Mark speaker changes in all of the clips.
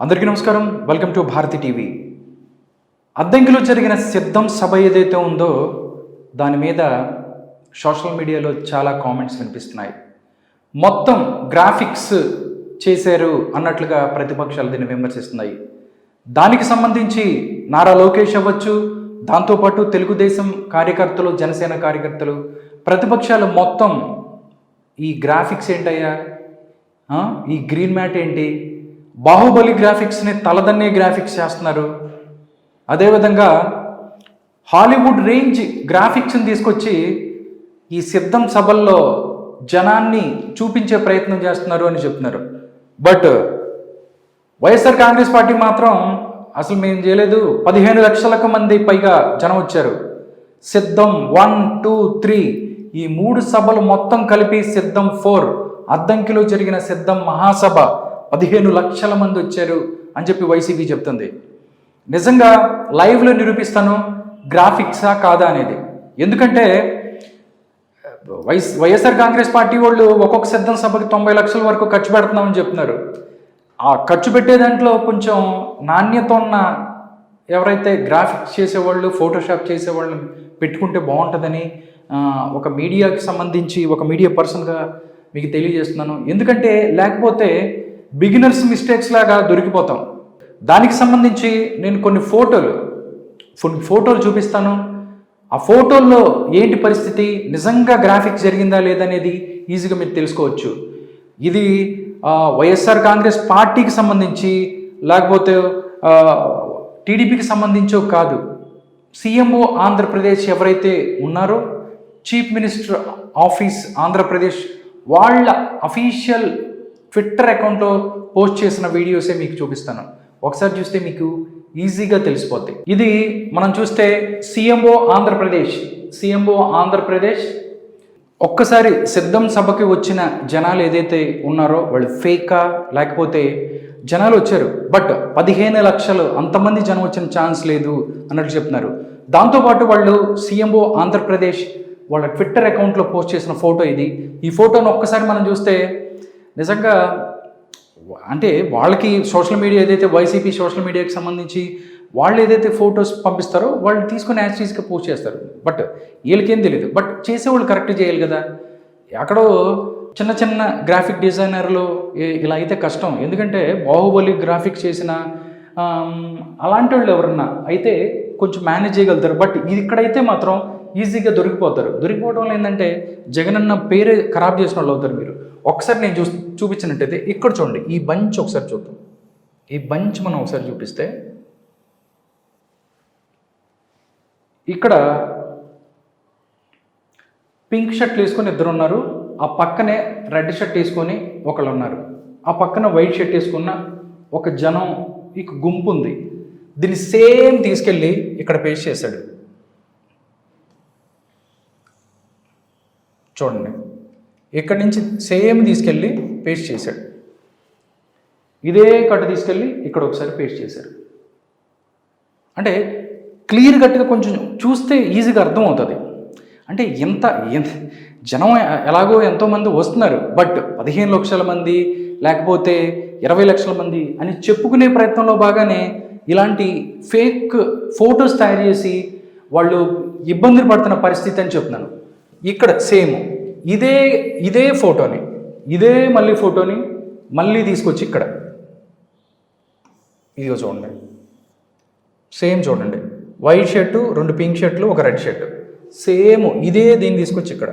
Speaker 1: అందరికీ నమస్కారం. Welcome to Bharati TV అద్దంకిలో జరిగిన సిద్ధం సభ ఏదైతే ఉందో దాని మీద సోషల్ మీడియాలో చాలా కామెంట్స్ వినిపిస్తున్నాయి. మొత్తం గ్రాఫిక్స్ చేశారు అన్నట్లుగా ప్రతిపక్షాలు దీన్ని విమర్శిస్తున్నాయి. దానికి సంబంధించి నారా లోకేష్ అవ్వచ్చు దాంతోపాటు తెలుగుదేశం కార్యకర్తలు జనసేన కార్యకర్తలు ప్రతిపక్షాలు మొత్తం ఈ గ్రాఫిక్స్ ఏంటయ్యా? ఈ గ్రీన్ మ్యాట్ ఏంటి? బాహుబలి గ్రాఫిక్స్ని తలదన్నే గ్రాఫిక్స్ చేస్తున్నారు. అదేవిధంగా హాలీవుడ్ రేంజ్ గ్రాఫిక్స్ని తీసుకొచ్చి ఈ సిద్ధం సభల్లో జనాన్ని చూపించే ప్రయత్నం చేస్తున్నారు అని చెప్తున్నారు. బట్ వైఎస్ఆర్ కాంగ్రెస్ పార్టీ మాత్రం అసలు మేము చేయలేదు. పదిహేను లక్షలకు మంది పైగా జనం వచ్చారు. సిద్ధం వన్ టూ త్రీ ఈ మూడు సభలు మొత్తం కలిపి సిద్ధం ఫోర్ అద్దంకిలో జరిగిన సిద్ధం మహాసభ పదిహేను లక్షల మంది వచ్చారు అని చెప్పి వైసీపీ చెప్తుంది. నిజంగా లైవ్లో నిరూపిస్తాను గ్రాఫిక్సా కాదా అనేది. ఎందుకంటే వైఎస్ వైఎస్ఆర్ కాంగ్రెస్ పార్టీ వాళ్ళు ఒక్కొక్క సిద్ధం సభకి తొంభై లక్షల వరకు ఖర్చు పెడుతున్నామని చెప్తున్నారు. ఆ ఖర్చు పెట్టే దాంట్లో కొంచెం నాణ్యత ఉన్న ఎవరైతే గ్రాఫిక్స్ చేసేవాళ్ళు ఫోటోషాప్ చేసేవాళ్ళు పెట్టుకుంటే బాగుంటుందని ఒక మీడియాకి సంబంధించి ఒక మీడియా పర్సన్గా మీకు తెలియజేస్తున్నాను. ఎందుకంటే లేకపోతే బిగినర్స్ మిస్టేక్స్ లాగా దొరికిపోతాం. దానికి సంబంధించి నేను కొన్ని ఫోటోలు కొన్ని ఫోటోలు చూపిస్తాను. ఆ ఫోటోల్లో ఏంటి పరిస్థితి నిజంగా గ్రాఫిక్ జరిగిందా లేదనేది ఈజీగా మీరు తెలుసుకోవచ్చు. ఇది వైఎస్ఆర్ కాంగ్రెస్ పార్టీకి సంబంధించి లేకపోతే టీడీపీకి సంబంధించో కాదు. సీఎంఓ ఆంధ్రప్రదేశ్ ఎవరైతే ఉన్నారో చీఫ్ మినిస్టర్ ఆఫీస్ ఆంధ్రప్రదేశ్ వాళ్ళ అఫీషియల్ ట్విట్టర్ అకౌంట్లో పోస్ట్ చేసిన వీడియోసే మీకు చూపిస్తాను. ఒకసారి చూస్తే మీకు ఈజీగా తెలిసిపోద్ది ఇది మనం చూస్తే సీఎంఓ ఆంధ్రప్రదేశ్. సీఎంఓ ఆంధ్రప్రదేశ్. ఒక్కసారి సిద్ధం సభకి వచ్చిన జనాలు ఏదైతే ఉన్నారో వాళ్ళు ఫేకా లేకపోతే జనాలు వచ్చారు. బట్ పదిహేను లక్షలు అంతమంది జనం వచ్చిన ఛాన్స్ లేదు అన్నట్టు చెప్తున్నారు. దాంతోపాటు వాళ్ళు సీఎంఓ ఆంధ్రప్రదేశ్ వాళ్ళ ట్విట్టర్ అకౌంట్లో పోస్ట్ చేసిన ఫోటో ఇది. ఈ ఫోటోను ఒక్కసారి మనం చూస్తే నిజంగా అంటే వాళ్ళకి సోషల్ మీడియా ఏదైతే వైసీపీ సోషల్ మీడియాకి సంబంధించి వాళ్ళు ఏదైతే ఫొటోస్ పంపిస్తారో వాళ్ళు తీసుకొని యాక్చువల్స్గా పోస్ట్ చేస్తారు. బట్ వీళ్ళకేం తెలియదు బట్ చేసేవాళ్ళు కరెక్ట్ చేయాలి కదా. ఎక్కడో చిన్న చిన్న గ్రాఫిక్ డిజైనర్లు ఇలా అయితే కష్టం. ఎందుకంటే బాహుబలి గ్రాఫిక్ చేసిన అలాంటి వాళ్ళు ఎవరన్నా అయితే కొంచెం మేనేజ్ చేయగలుగుతారు. బట్ ఇది ఇక్కడైతే మాత్రం ఈజీగా దొరికిపోతారు. దొరికిపోవడం వల్ల ఏంటంటే జగనన్న పేరే ఖరాబ్ చేసిన వాళ్ళు అవుతారు మీరు. ఒకసారి నేను చూ చూపించినట్టయితే ఇక్కడ చూడండి ఈ బంచ్ ఒకసారి చూద్దాం. ఈ బంచ్ మనం ఒకసారి చూపిస్తే ఇక్కడ పింక్ షర్ట్ వేసుకొని ఇద్దరు ఉన్నారు ఆ పక్కనే రెడ్ షర్ట్ వేసుకొని ఒకళ్ళు ఉన్నారు. ఆ పక్కన వైట్ షర్ట్ వేసుకున్న ఒక జనం ఇక గుంపు ఉంది. దీన్ని సేమ్ తీసుకెళ్ళి ఇక్కడ పేస్ట్ చేశాడు. చూడండి. ఇక్కడి నుంచి సేమ్ తీసుకెళ్ళి పేస్ట్ చేశాడు. ఇదే కట్ట తీసుకెళ్ళి ఇక్కడ ఒకసారి పేస్ట్ చేశారు అంటే క్లియర్ కట్గా కొంచెం చూస్తే ఈజీగా అర్థమవుతుంది అంటే ఎంత ఎంత జనం ఎలాగో ఎంతోమంది వస్తున్నారు. బట్ పదిహేను లక్షల మంది లేకపోతే ఇరవై లక్షల మంది అని చెప్పుకునే ప్రయత్నంలో బాగానే ఇలాంటి ఫేక్ ఫొటోస్ తయారు చేసి వాళ్ళు ఇబ్బందులు పడుతున్న పరిస్థితి అని చెప్తున్నాను. ఇక్కడ సేమ్. ఇదే ఇదే ఫోటోని ఇదే మళ్ళీ ఫోటోని మళ్ళీ తీసుకొచ్చి ఇక్కడ. ఇదిగో చూడండి. సేమ్ చూడండి. వైట్ షర్టు రెండు పింక్ షర్ట్లు ఒక రెడ్ షర్టు. సేమ్ ఇదే దీన్ని తీసుకొచ్చి ఇక్కడ.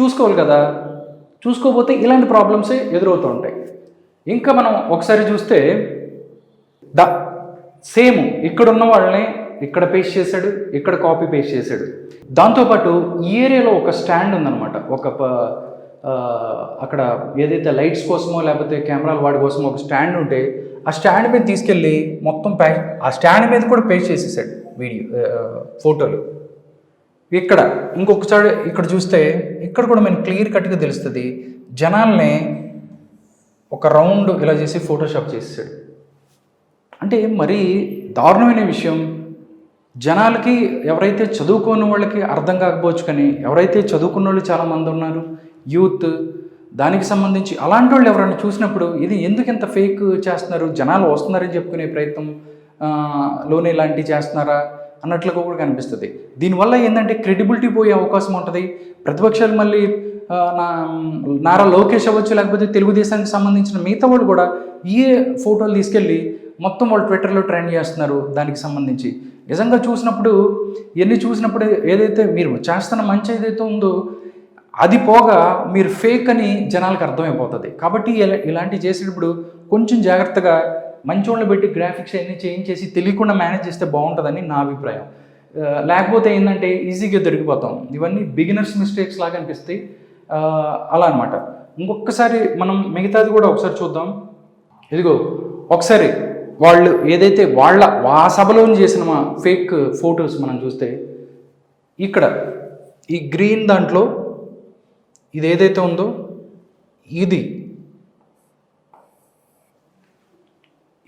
Speaker 1: చూసుకోవాలి కదా. చూసుకోకపోతే ఇలాంటి ప్రాబ్లమ్సే ఎదురవుతూ ఉంటాయి. ఇంకా మనం ఒకసారి చూస్తే ద సేమ్ ఇక్కడ ఉన్న వాళ్ళని ఇక్కడ పేస్ట్ చేశాడు ఇక్కడ కాపీ పేస్ట్ చేశాడు. దాంతోపాటు ఈ ఏరియాలో ఒక స్టాండ్ ఉందన్నమాట. ఒక ప- అక్కడ ఏదైతే లైట్స్ కోసమో లేకపోతే కెమెరాల వాడి కోసమో ఒక స్టాండ్ ఉంటే ఆ స్టాండ్ మీద తీసుకెళ్ళి మొత్తం ప్యా ఆ స్టాండ్ మీద కూడా పేస్ట్ చేసేసాడు వీడియో ఫోటోలు. ఇక్కడ ఇంకొకసారి ఇక్కడ చూస్తే ఇక్కడ కూడా మనకి క్లియర్ కట్గా తెలుస్తుంది. జనాల్ని ఒక రౌండ్ ఇలా చేసి ఫోటోషాప్ చేసాడు అంటే మరీ దారుణమైన విషయం జనాలకి ఎవరైతే చదువుకోని వాళ్ళకి అర్థం కాకపోవచ్చు కానీ ఎవరైతే చదువుకున్న వాళ్ళు చాలామంది ఉన్నారు యూత్ దానికి సంబంధించి అలాంటి వాళ్ళు ఎవరైనా చూసినప్పుడు ఇది ఎందుకు ఇంత ఫేక్ చేస్తున్నారు జనాలు వస్తున్నారని చెప్పుకునే ప్రయత్నం లోనే ఇలాంటివి చేస్తున్నారా అన్నట్లుగా కూడా కనిపిస్తుంది. దీనివల్ల ఏంటంటే క్రెడిబిలిటీ పోయే అవకాశం ఉంటుంది. ప్రతిపక్షాలు మళ్ళీ నా నారా లోకేష్ అవ్వచ్చు లేకపోతే తెలుగుదేశానికి సంబంధించిన మిగతా వాళ్ళు కూడా ఈ ఫోటోలు తీసుకెళ్ళి మొత్తం వాళ్ళు ట్విట్టర్లో ట్రెండ్ చేస్తున్నారు దానికి సంబంధించి. నిజంగా చూసినప్పుడు ఇవన్నీ చూసినప్పుడు ఏదైతే మీరు చేస్తున్న మంచి ఏదైతే ఉందో అది పోగా మీరు ఫేక్ అని జనాలకు అర్థమైపోతుంది. కాబట్టి ఇలా- ఇలాంటివి చేసేటప్పుడు కొంచెం జాగ్రత్తగా మంచి వాళ్ళు పెట్టి గ్రాఫిక్స్ అన్నీ చేంజ్ చేసి తెలియకుండా మేనేజ్ చేస్తే బాగుంటుందని నా అభిప్రాయం. లేకపోతే ఏంటంటే ఈజీగా దొరికిపోతాం. ఇవన్నీ బిగినర్స్ మిస్టేక్స్ లాగా అనిపిస్తాయి. అలా అనమాట ఇంకొకసారి మనం మిగతాది కూడా ఒకసారి చూద్దాం. ఇదిగో ఒకసారి వాళ్ళు ఏదైతే వాళ్ళ ఆ సభలో చేసిన మా ఫేక్ ఫొటోస్ మనం చూస్తే ఇక్కడ ఈ గ్రీన్ దాంట్లో ఇది ఏదైతే ఉందో ఇది.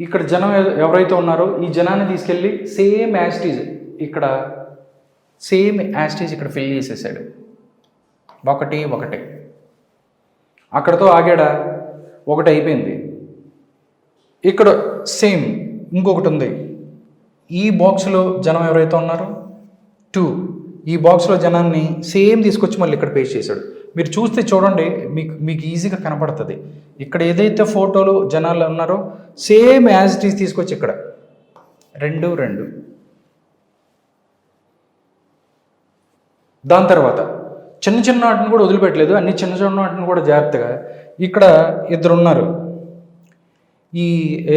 Speaker 1: ఇక్కడ జనం ఎవరైతే ఉన్నారో ఈ జనాన్ని తీసుకెళ్ళి సేమ్ యాస్టీజ్ ఇక్కడ సేమ్ యాస్టీజ్ ఇక్కడ ఫిల్ చేసేసాడు. ఒకటి ఒకటి. అక్కడతో ఆగాడా? ఒకటి అయిపోయింది. ఇక్కడ సేమ్ ఇంకొకటి ఉంది. ఈ బాక్స్లో జనం ఎవరైతే ఉన్నారో? టూ ఈ బాక్స్లో జనాన్ని సేమ్ తీసుకొచ్చి మళ్ళీ ఇక్కడ పేస్ట్ చేశాడు. మీరు చూస్తే చూడండి మీకు మీకు ఈజీగా కనపడుతుంది. ఇక్కడ ఏదైతే ఫోటోలు జనాలు ఉన్నారో సేమ్ యాజ్ ఇట్ ఈస్ తీసుకొచ్చి ఇక్కడ. రెండు రెండు. దాని తర్వాత చిన్న చిన్న వాటిని కూడా వదిలిపెట్టలేదు. అన్ని చిన్న చిన్న వాటిని కూడా జాగ్రత్తగా. ఇక్కడ ఇద్దరు ఉన్నారు. ఈ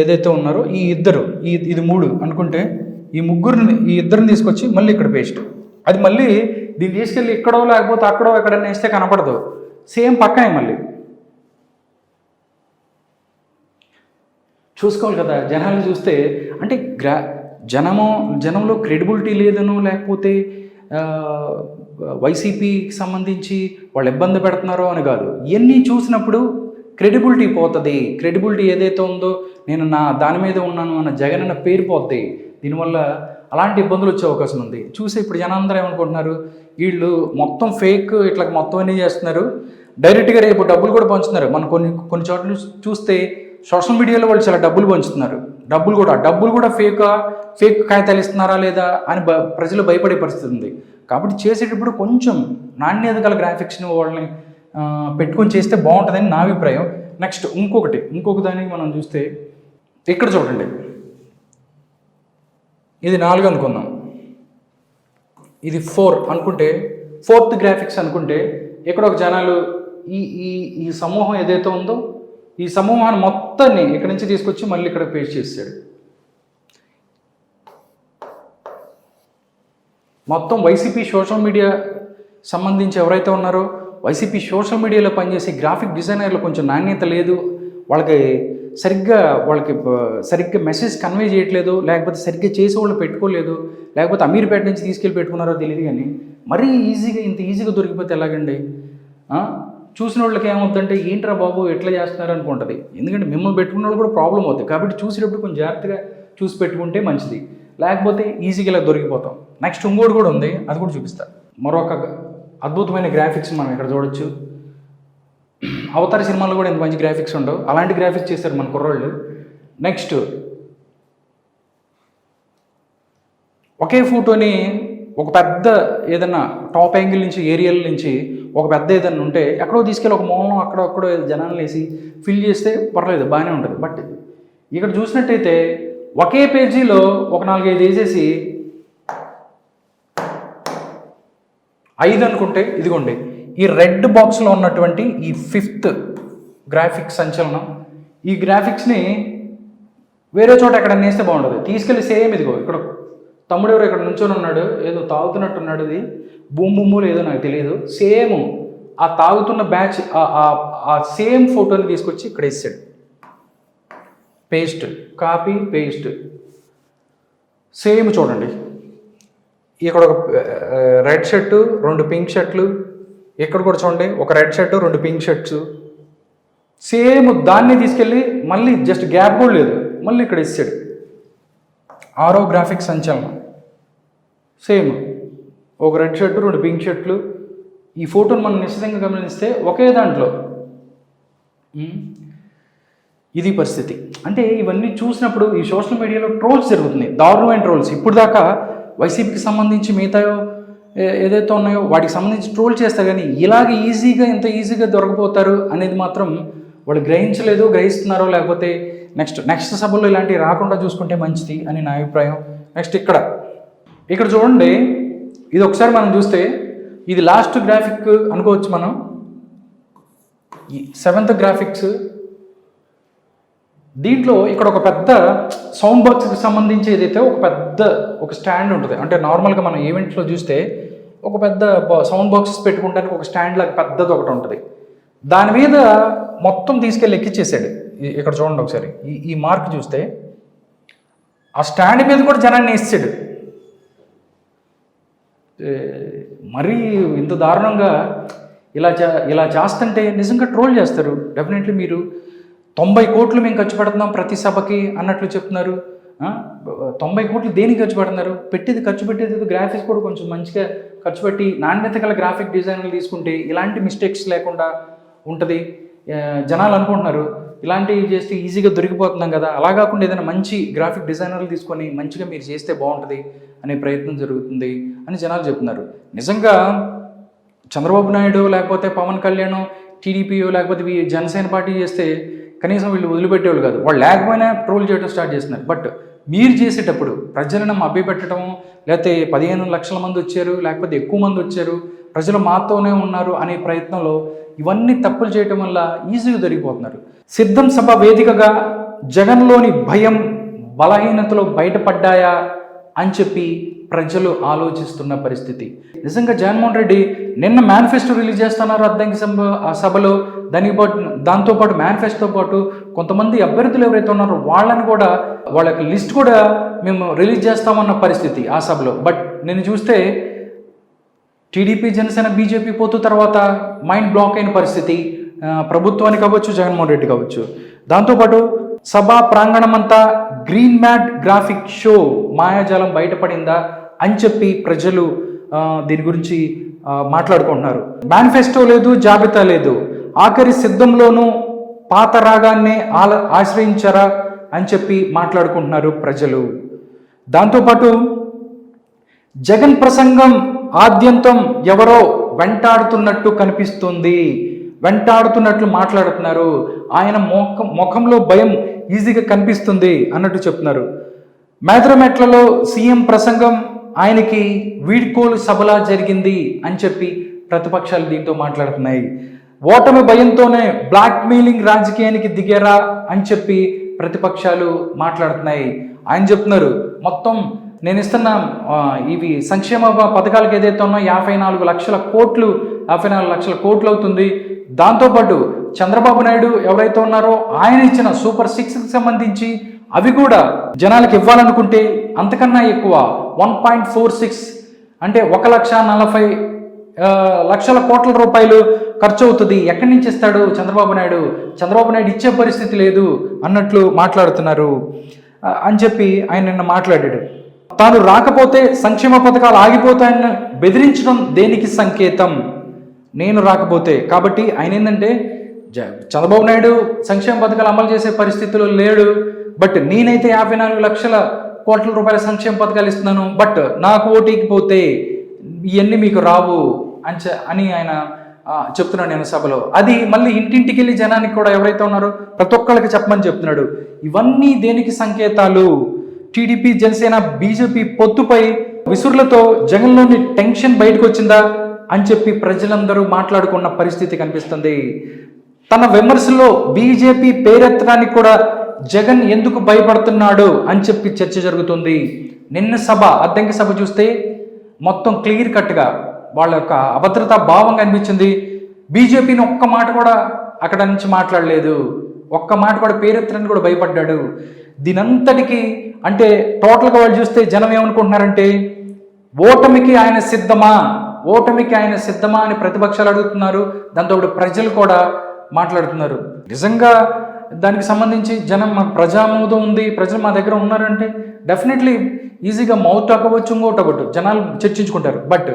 Speaker 1: ఏదైతే ఉన్నారో ఈ ఇద్దరు ఈ ఇది మూడు అనుకుంటే ఈ ముగ్గురిని ఈ ఇద్దరిని తీసుకొచ్చి మళ్ళీ ఇక్కడ పేస్ట్. అది మళ్ళీ దీన్ని తీసుకెళ్ళి ఇక్కడో లేకపోతే అక్కడో ఎక్కడైనా వేస్తే కనపడదు. సేమ్ పక్కనే మళ్ళీ. చూసుకోవాలి కదా జనాలు చూస్తే అంటే గ్రా జనము జనంలో క్రెడిబిలిటీ లేదనో లేకపోతే వైసీపీకి సంబంధించి వాళ్ళు ఇబ్బంది పెడుతున్నారో అని కాదు. ఇవన్నీ చూసినప్పుడు క్రెడిబిలిటీ పోతుంది. క్రెడిబిలిటీ ఏదైతే ఉందో నేను నా దాని మీద ఉన్నాను అన్న జగన్ అన్న పేరు పోతుంది దీనివల్ల అలాంటి ఇబ్బందులు వచ్చే అవకాశం ఉంది. చూసి ఇప్పుడు జనాందరూ ఏమనుకుంటున్నారు? వీళ్ళు మొత్తం ఫేక్ ఇట్లా మొత్తం అన్నీ చేస్తున్నారు. డైరెక్ట్గా రేపు డబ్బులు కూడా పంచుతున్నారు. మనం కొన్ని కొన్ని చోట్ల చూస్తే సోషల్ మీడియాలో వాళ్ళు చాలా డబ్బులు పంచుతున్నారు. డబ్బులు కూడా డబ్బులు కూడా ఫేక్ ఫేక్ కాగితాలు ఇస్తున్నారా లేదా అని బ ప్రజలు భయపడే పరిస్థితి ఉంది. కాబట్టి చేసేటప్పుడు కొంచెం నాణ్యత గల గ్రాఫిక్స్ని వాళ్ళని పెట్టుకొని చేస్తే బాగుంటుందని నా అభిప్రాయం. నెక్స్ట్ ఇంకొకటి ఇంకొక దానికి మనం చూస్తే ఇక్కడ చూడండి. ఇది నాలుగు అనుకుందాం. ఇది ఫోర్ అనుకుంటే ఫోర్త్ గ్రాఫిక్స్ అనుకుంటే ఇక్కడ ఒక జనాలు ఈ ఈ ఈ సమూహం ఏదైతే ఉందో ఈ సమూహాన్ని మొత్తాన్ని ఇక్కడ నుంచి తీసుకొచ్చి మళ్ళీ ఇక్కడ పేస్ట్ చేసాడు మొత్తం వైసీపీ సోషల్ మీడియా సంబంధించి ఎవరైతే ఉన్నారో వైసీపీ సోషల్ మీడియాలో పనిచేసే గ్రాఫిక్ డిజైనర్లు కొంచెం నాణ్యత లేదు. వాళ్ళకి సరిగ్గా వాళ్ళకి సరిగ్గా మెసేజ్ కన్వే చేయట్లేదు. లేకపోతే సరిగ్గా చేసే వాళ్ళు పెట్టుకోలేదు. లేకపోతే అమీర్పేట నుంచి తీసుకెళ్ళి పెట్టుకున్నారో తెలియదు కానీ మరీ ఈజీగా ఇంత ఈజీగా దొరికిపోతే ఎలాగండి? చూసిన వాళ్ళకి ఏమవుతుందంటే ఏంట్రా బాబు ఎట్లా చేస్తున్నారు? అనుకుంటుంది. ఎందుకంటే మిమ్మల్ని పెట్టుకున్న వాళ్ళు కూడా ప్రాబ్లం అవుతుంది కాబట్టి చూసేటప్పుడు కొంచెం జాగ్రత్తగా చూసి పెట్టుకుంటే మంచిది. లేకపోతే ఈజీగా ఇలా దొరికిపోతాం. నెక్స్ట్ ఇంకోటి కూడా ఉంది. అది కూడా చూపిస్తాను మరొక అద్భుతమైన గ్రాఫిక్స్ మనం ఇక్కడ చూడొచ్చు. అవతార సినిమాలో కూడా ఇంత మంచి గ్రాఫిక్స్ ఉండవు. అలాంటి గ్రాఫిక్స్ చేశారు మన కుర్రోళ్ళు. నెక్స్ట్ ఒకే ఫోటోని ఒక పెద్ద ఏదన్నా టాప్ యాంగిల్ నుంచి ఏరియల్ నుంచి ఒక పెద్ద ఏదన్నా ఉంటే ఎక్కడో తీసుకెళ్ళి ఒక మూలం అక్కడ అక్కడో జనాలు వేసి ఫిల్ చేస్తే పర్లేదు బాగానే ఉంటుంది. బట్ ఇక్కడ చూసినట్టయితే ఒకే పేజీలో ఒక నాలుగైదు వేసేసి ఐదు అనుకుంటే ఇదిగోండి. ఈ రెడ్ బాక్స్లో ఉన్నటువంటి ఈ ఫిఫ్త్ గ్రాఫిక్స్ సంచలనం. ఈ గ్రాఫిక్స్ని వేరే చోట ఎక్కడ వేస్తే బాగుండదు. తీసుకెళ్ళి సేమ్ ఇదిగో ఇక్కడ తమ్ముడు ఎవరు ఇక్కడ నుంచొని ఉన్నాడు ఏదో తాగుతున్నట్టు ఉన్నాడు ఇది. బూమ్ బూములు ఏదో నాకు తెలియదు. సేమ్ ఆ తాగుతున్న బ్యాచ్ ఆ సేమ్ ఫోటోని తీసుకొచ్చి ఇక్కడ వేసాడు. పేస్ట్ కాపీ పేస్ట్ సేమ్ చూడండి. ఇక్కడ ఒక రెడ్ షర్టు రెండు పింక్ షర్ట్లు. ఇక్కడ కూడా చూడండి ఒక రెడ్ షర్టు రెండు పింక్ షర్ట్స్. సేమ్ దాన్ని తీసుకెళ్ళి మళ్ళీ జస్ట్ గ్యాప్ కూడా లేదు. మళ్ళీ ఇక్కడ ఇచ్చాడు ఆరో గ్రాఫిక్ సంచలనం. సేమ్. ఒక రెడ్ షర్టు రెండు పింక్ షర్ట్లు. ఈ ఫోటోని మనం నిశ్చితంగా గమనిస్తే ఒకే దాంట్లో. ఇది పరిస్థితి. అంటే ఇవన్నీ చూసినప్పుడు ఈ సోషల్ మీడియాలో ట్రోల్స్ జరుగుతున్నాయి. దారుణమైన ట్రోల్స్. ఇప్పుడు దాకా వైసీపీకి సంబంధించి మిగతా ఏదైతే ఉన్నాయో వాటికి సంబంధించి ట్రోల్ చేస్తారు కానీ ఇలాగ ఈజీగా ఇంత ఈజీగా దొరకపోతారు అనేది మాత్రం వాళ్ళు గ్రహించలేదు గ్రహిస్తున్నారో లేకపోతే నెక్స్ట్ నెక్స్ట్ సభలో ఇలాంటివి రాకుండా చూసుకుంటే మంచిది అని నా అభిప్రాయం. నెక్స్ట్ ఇక్కడ. ఇక్కడ చూడండి ఇది ఒకసారి మనం చూస్తే ఇది లాస్ట్ గ్రాఫిక్ అనుకోవచ్చు మనం. ఈ సెవెంత్ గ్రాఫిక్స్ దీంట్లో ఇక్కడ ఒక పెద్ద సౌండ్ బాక్స్కి సంబంధించి ఏదైతే ఒక పెద్ద ఒక స్టాండ్ ఉంటుంది అంటే నార్మల్గా మనం ఈవెంట్లో చూస్తే ఒక పెద్ద సౌండ్ బాక్సెస్ పెట్టుకోవడానికి ఒక స్టాండ్ లాగా పెద్దది ఒకటి ఉంటుంది. దాని మీద మొత్తం తీసుకెళ్ళి ఎక్కిచ్చేసాడు ఇక్కడ చూడండి ఒకసారి. ఈ ఈ మార్క్ చూస్తే ఆ స్టాండ్ మీద కూడా జనాన్ని వేసాడు మరీ ఇంత దారుణంగా ఇలా చే ఇలా చేస్తుంటే నిజంగా ట్రోల్ చేస్తారు. డెఫినెట్లీ మీరు తొంభై కోట్లు మేము ఖర్చు పెడుతున్నాం ప్రతి సభకి అన్నట్లు చెప్తున్నారు. తొంభై కోట్లు దేనికి ఖర్చు పెడుతున్నారు? పెట్టేది ఖర్చు పెట్టేది గ్రాఫిక్స్ కూడా కొంచెం మంచిగా ఖర్చు పెట్టి నాణ్యత గల గ్రాఫిక్ డిజైన్లు తీసుకుంటే ఇలాంటి మిస్టేక్స్ లేకుండా ఉంటుంది. జనాలు అనుకుంటున్నారు ఇలాంటివి చేస్తే ఈజీగా దొరికిపోతున్నాం కదా. అలా కాకుండా ఏదైనా మంచి గ్రాఫిక్ డిజైనర్లు తీసుకొని మంచిగా మీరు చేస్తే బాగుంటుంది అనే ప్రయత్నం జరుగుతుంది అని జనాలు చెప్తున్నారు. నిజంగా చంద్రబాబు నాయుడు లేకపోతే పవన్ కళ్యాణ్ టీడీపీయో లేకపోతే జనసేన పార్టీ చేస్తే కనీసం వీళ్ళు వదిలిపెట్టేవాళ్ళు కాదు. వాళ్ళు లేకపోయినా ట్రోల్ చేయడం స్టార్ట్ చేస్తున్నారు. బట్ మీరు చేసేటప్పుడు ప్రజలను మభ్యపెట్టడం లేకపోతే పదిహేను లక్షల మంది వచ్చారు లేకపోతే ఎక్కువ మంది వచ్చారు ప్రజలు మాతోనే ఉన్నారు అనే ప్రయత్నంలో ఇవన్నీ తప్పులు చేయటం వల్ల ఈజీగా దొరికిపోతున్నారు. సిద్ధం సభ వేదికగా జగన్లోని భయం బలహీనతలో బయటపడ్డాయా అని చెప్పి ప్రజలు ఆలోచిస్తున్న పరిస్థితి. నిజంగా జగన్మోహన్ రెడ్డి నిన్న మేనిఫెస్టో రిలీజ్ చేస్తున్నారు అద్దంకి సభ ఆ సభలో. దానికి పాటు దాంతోపాటు మేనిఫెస్టో పాటు కొంతమంది అభ్యర్థులు ఎవరైతే ఉన్నారో వాళ్ళని కూడా వాళ్ళ లిస్ట్ కూడా మేము రిలీజ్ చేస్తామన్న పరిస్థితి ఆ సభలో. బట్ నేను చూస్తే టీడీపీ జనసేన బీజేపీ పోతు తర్వాత మైండ్ బ్లాక్ అయిన పరిస్థితి. ప్రభుత్వానికి కావచ్చు జగన్మోహన్ రెడ్డి కావచ్చు. దాంతోపాటు సభా ప్రాంగణం అంతా గ్రీన్ మ్యాట్ గ్రాఫిక్ షో మాయాజాలం బయటపడిందా? అని చెప్పి ప్రజలు దీని గురించి మాట్లాడుకుంటున్నారు. మేనిఫెస్టో లేదు జాబితా లేదు. ఆఖరి సిద్ధంలోనూ పాత రాగాన్నే ఆల ఆశ్రయించారా అని చెప్పి మాట్లాడుకుంటున్నారు ప్రజలు. దాంతోపాటు జగన్ ప్రసంగం ఆద్యంతం ఎవరో వెంటాడుతున్నట్టు కనిపిస్తుంది. వెంటాడుతున్నట్లు మాట్లాడుతున్నారు. ఆయన ముఖం ముఖంలో భయం ఈజీగా కనిపిస్తుంది అన్నట్టు చెప్తున్నారు. మేదరమెట్లలో సీఎం ప్రసంగం ఆయనకి వీడ్కోలు సభలా జరిగింది అని చెప్పి ప్రతిపక్షాలు దీంతో మాట్లాడుతున్నాయి. ఓటమి భయంతోనే బ్లాక్ మెయిలింగ్ రాజకీయానికి దిగారా అని చెప్పి ప్రతిపక్షాలు మాట్లాడుతున్నాయి. ఆయన చెప్తున్నారు మొత్తం నేను ఇస్తున్న ఇవి సంక్షేమ పథకాలకు ఏదైతే ఉన్నా యాభై నాలుగు లక్షల కోట్లు యాభై నాలుగు లక్షల కోట్లు అవుతుంది. దాంతోపాటు చంద్రబాబు నాయుడు ఎవరైతే ఉన్నారో ఆయన ఇచ్చిన సూపర్ సిక్స్కి సంబంధించి అవి కూడా జనాలకు ఇవ్వాలనుకుంటే అంతకన్నా ఎక్కువ వన్ పాయింట్ ఫోర్ సిక్స్ అంటే ఒక లక్ష నలభై లక్షల కోట్ల రూపాయలు ఖర్చు అవుతుంది ఎక్కడి నుంచి ఇస్తాడు చంద్రబాబు నాయుడు? చంద్రబాబు నాయుడు ఇచ్చే పరిస్థితి లేదు అన్నట్లు మాట్లాడుతున్నారు. అని చెప్పి ఆయన నిన్న మాట్లాడాడు. తాను రాకపోతే సంక్షేమ పథకాలు ఆగిపోతాయని బెదిరించడం దేనికి సంకేతం? నేను రాకపోతే. కాబట్టి ఆయన ఏంటంటే జ- చంద్రబాబు నాయుడు సంక్షేమ పథకాలు అమలు చేసే పరిస్థితిలో లేడు. బట్ నేనైతే యాభై నాలుగు లక్షల కోట్ల రూపాయల సంక్షేమ పథకాలు ఇస్తున్నాను. బట్ నాకు ఓటీకి పోతే ఇవన్నీ మీకు రావు అని అని ఆయన చెప్తున్నాడు నేను సభలో. అది మళ్ళీ ఇంటింటికి వెళ్ళి జనానికి కూడా ఎవరైతే ఉన్నారో ప్రతి ఒక్కళ్ళకి చెప్పమని చెప్తున్నాడు. ఇవన్నీ దేనికి సంకేతాలు? T D P Janasena B J P పొత్తుపై విసురులతో జగన్లోని టెన్షన్ బయటకు వచ్చిందా అని చెప్పి ప్రజలందరూ మాట్లాడుకున్న పరిస్థితి కనిపిస్తుంది. తన విమర్శలో బీజేపీ పేరెత్తడానికి కూడా జగన్ ఎందుకు భయపడుతున్నాడు అని చెప్పి చర్చ జరుగుతుంది. నిన్న సభ అద్దంకి సభ చూస్తే మొత్తం క్లియర్ కట్గా వాళ్ళ యొక్క అభద్రతా భావం కనిపించింది. బీజేపీని ఒక్క మాట కూడా అక్కడ నుంచి మాట్లాడలేదు. ఒక్క మాట కూడా పేరెత్తనని కూడా భయపడ్డాడు. దీనంతటికి అంటే టోటల్గా వాళ్ళు చూస్తే జనం ఏమనుకుంటున్నారంటే ఓటమికి ఆయన సిద్ధమా? ఓటమికి ఆయన సిద్ధమా అని ప్రతిపక్షాలు అడుగుతున్నారు. దాంతో ప్రజలు కూడా మాట్లాడుతున్నారు. నిజంగా దానికి సంబంధించి జనం మా ప్రజామోదం ఉంది ప్రజలు మా దగ్గర ఉన్నారంటే డెఫినెట్లీ ఈజీగా మౌత్ అవ్వచ్చు ఇంకోటి అవ్వట్టు జనాలు చర్చించుకుంటారు. బట్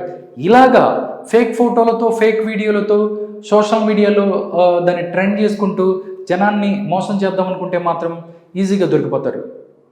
Speaker 1: ఇలాగా ఫేక్ ఫోటోలతో ఫేక్ వీడియోలతో సోషల్ మీడియాలో దాన్ని ట్రెండ్ చేసుకుంటూ జనాన్ని మోసం చేద్దాం అనుకుంటే మాత్రం ఈజీగా దొరికిపోతారు.